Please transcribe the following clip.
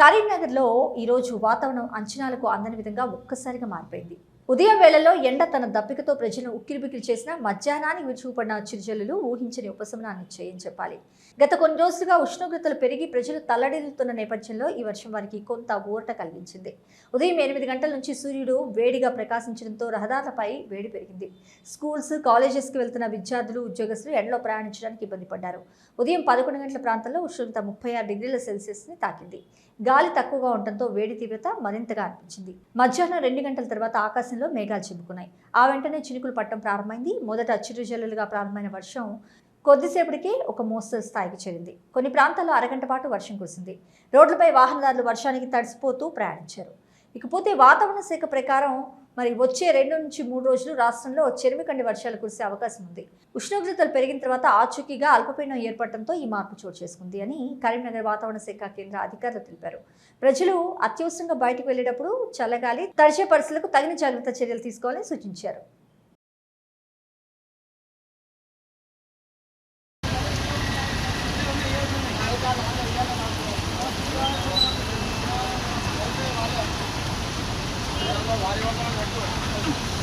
కరీంనగర్లో ఈరోజు వాతావరణం అంచనాలకు అందని విధంగా ఒక్కసారిగా మారిపోయింది. ఉదయం వేళలో ఎండ తన దప్పికతో ప్రజలను ఉక్కిరిబిక్కిరి చేసిన మధ్యాహ్నానికి విరుచుకుపడిన చిరుజల్లులు ఊహించని ఉపశమనాన్ని చేయని చెప్పాలి. గత కొన్ని రోజులుగా ఉష్ణోగ్రతలు పెరిగి ప్రజలు తల్లడిల్లుతున్న నేపథ్యంలో ఈ వర్షం వారికి కొంత ఊరట కలిగించింది. ఉదయం ఎనిమిది గంటల నుంచి సూర్యుడు వేడిగా ప్రకాశించడంతో రహదారులపై వేడి పెరిగింది. స్కూల్స్ కాలేజెస్కి వెళ్తున్న విద్యార్థులు ఉద్యోగస్తులు ఎండలో ప్రయాణించడానికి ఇబ్బంది పడ్డారు. ఉదయం పదకొండు గంటల ప్రాంతంలో ఉష్ణోగ్రత ముప్పై ఆరు డిగ్రీల సెల్సియస్ని తాకింది. గాలి తక్కువగా ఉండటంతో వేడి తీవ్రత మరింతగా అనిపించింది. మధ్యాహ్నం రెండు గంటల తర్వాత ఆకాశం ఆకాశంలో మేఘాలు చిమ్ముకున్నాయి. ఆ వెంటనే చినుకులు పట్టడం ప్రారంభమైంది. మొదట చిరుజల్లులుగా ప్రారంభమైన వర్షం కొద్దిసేపటికే ఒక మోస్తరు స్థాయికి చేరింది. కొన్ని ప్రాంతాల్లో అరగంట పాటు వర్షం కురిసింది. రోడ్లపై వాహనదారులు వర్షానికి తడిసిపోతూ ప్రయాణించారు. ఇకపోతే వాతావరణ శాఖ ప్రకారం మరి వచ్చే రెండు నుంచి మూడు రోజులు రాష్ట్రంలో చెరుమికండి వర్షాలు కురిసే అవకాశం ఉంది. ఉష్ణోగ్రతలు పెరిగిన తర్వాత ఆచూకీగా అల్పపీడనం ఏర్పడటంతో ఈ మార్పు చోటు చేసుకుంది అని కరీంనగర్ వాతావరణ శాఖ కేంద్ర అధికారులు తెలిపారు. ప్రజలు అత్యవసరంగా బయటకు వెళ్ళేటప్పుడు చల్లగాలి తడిచే పరిస్థితులకు తగిన జాగ్రత్త చర్యలు తీసుకోవాలని సూచించారు. 와리 와리 와리